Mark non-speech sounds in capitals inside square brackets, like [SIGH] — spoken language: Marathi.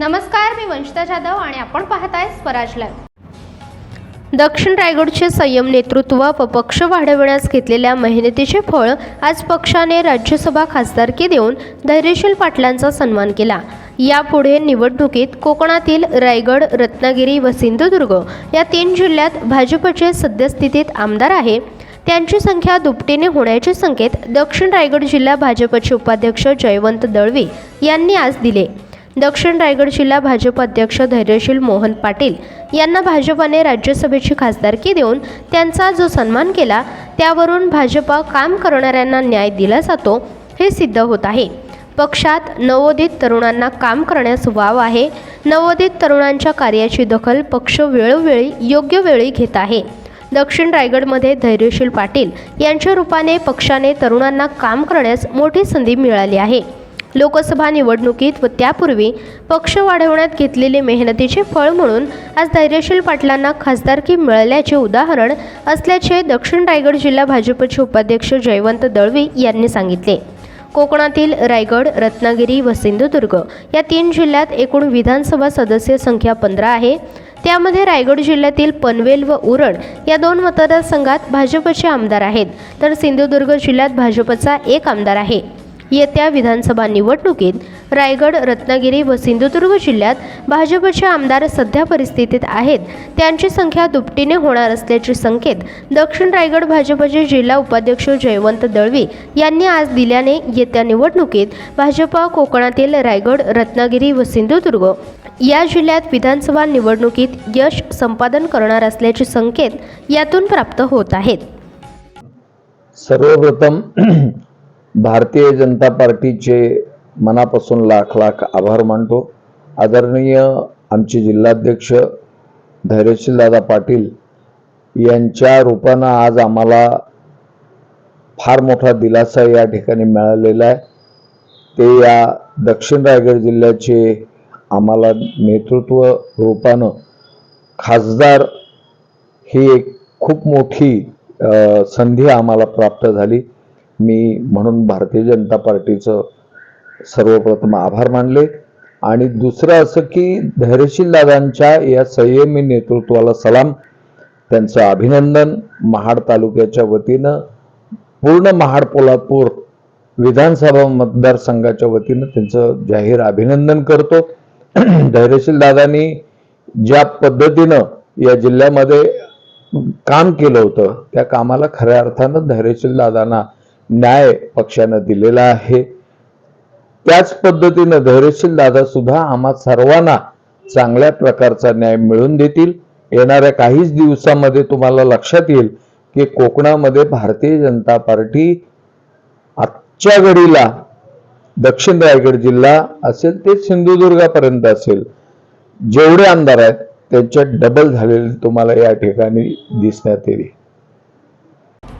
नमस्कार मी वंशिता जाधव आणि आपण पाहताय स्वराज लाईव्ह दक्षिण रायगडचे संयम नेतृत्व व पक्ष वाढविण्यास घेतलेल्या मेहनतीचे फळ आज पक्षाने राज्यसभा खासदारकी देऊन धैर्यशील पाटलांचा सन्मान केला. यापुढे निवडणुकीत कोकणातील रायगड रत्नागिरी व सिंधुदुर्ग या तीन जिल्ह्यात भाजपचे सद्यस्थितीत आमदार आहे. त्यांची संख्या दुपटीने होण्याचे संकेत दक्षिण रायगड जिल्हा भाजपचे उपाध्यक्ष जयवंत दळवी यांनी आज दिले. दक्षिण रायगड जिल्हा भाजप अध्यक्ष धैर्यशील मोहन पाटील यांना भाजपाने राज्यसभेची खासदारकी देऊन त्यांचा जो सन्मान केला त्यावरून भाजपा काम करणाऱ्यांना न्याय दिला जातो हे सिद्ध होत आहे. पक्षात नवोदित तरुणांना काम करण्यास वाव आहे. नवोदित तरुणांच्या कार्याची दखल पक्ष वेळोवेळी योग्य वेळी घेत आहे. दक्षिण रायगडमध्ये धैर्यशील पाटील यांच्या रूपाने पक्षाने तरुणांना काम करण्यास मोठी संधी मिळाली आहे. लोकसभा निवडणुकीत व त्यापूर्वी पक्ष वाढवण्यात घेतलेले मेहनतीचे फळ म्हणून आज धैर्यशील पाटलांना खासदारकी मिळाल्याचे उदाहरण असल्याचे दक्षिण रायगड जिल्हा भाजपचे उपाध्यक्ष जयवंत दळवी यांनी सांगितले. कोकणातील रायगड रत्नागिरी व सिंधुदुर्ग या तीन जिल्ह्यात एकूण विधानसभा सदस्य संख्या पंधरा आहे. त्यामध्ये रायगड जिल्ह्यातील पनवेल व उरण या दोन मतदारसंघात भाजपचे आमदार आहेत. तर सिंधुदुर्ग जिल्ह्यात भाजपचा एक आमदार आहे. येत्या विधानसभा निवडणुकीत रायगड रत्नागिरी व सिंधुदुर्ग जिल्ह्यात भाजपचे आमदार सध्या परिस्थितीत आहेत. त्यांची संख्या दुपटीने होणार असल्याचे संकेत दक्षिण रायगड भाजपचे जिल्हा उपाध्यक्ष जयवंत दळवी यांनी आज दिल्याने येत्या निवडणुकीत भाजपा कोकणातील रायगड रत्नागिरी व सिंधुदुर्ग या जिल्ह्यात विधानसभा निवडणुकीत यश संपादन करणार असल्याचे संकेत यातून प्राप्त होत आहेत. सर्वप्रथम भारतीय जनता पार्टीचे मनापासून लाख लाख आभार मानतो. आदरणीय आमचे जिल्हाध्यक्ष धैर्यशील दादा पाटील यांच्या रूपानं आज आम्हाला फार मोठा दिलासा या ठिकाणी मिळालेला आहे. ते या दक्षिण रायगड जिल्ह्याचे आम्हाला नेतृत्व रूपानं खासदार ही एक खूप मोठी संधी आम्हाला प्राप्त झाली. मी म्हणून भारतीय जनता पार्टीचं सर्वप्रथम आभार मानले. आणि दुसरं असं की धैर्यशील दादांच्या या संयमी नेतृत्वाला सलाम त्यांचं अभिनंदन महाड तालुक्याच्या वतीनं पूर्ण महाड पोलादपूर विधानसभा मतदारसंघाच्या वतीनं त्यांचं जाहीर अभिनंदन करतो. [CLEARS THROAT] धैर्यशील दादांनी ज्या पद्धतीनं या जिल्ह्यामध्ये काम केलं होतं त्या कामाला खऱ्या अर्थानं धैर्यशील दादांना न्याय पक्षानं दिलेला आहे. त्याच पद्धतीनं धैर्यशील दादा सुद्धा आम्हा सर्वांना चांगल्या प्रकारचा न्याय मिळवून देतील. येणाऱ्या काहीच दिवसामध्ये तुम्हाला लक्षात येईल की कोकणामध्ये भारतीय जनता पार्टी आजच्या घडीला दक्षिण रायगड जिल्हा असेल ते सिंधुदुर्गापर्यंत असेल जेवढे आमदार आहेत त्यांच्यात डबल झालेले तुम्हाला या ठिकाणी दिसण्यात येईल.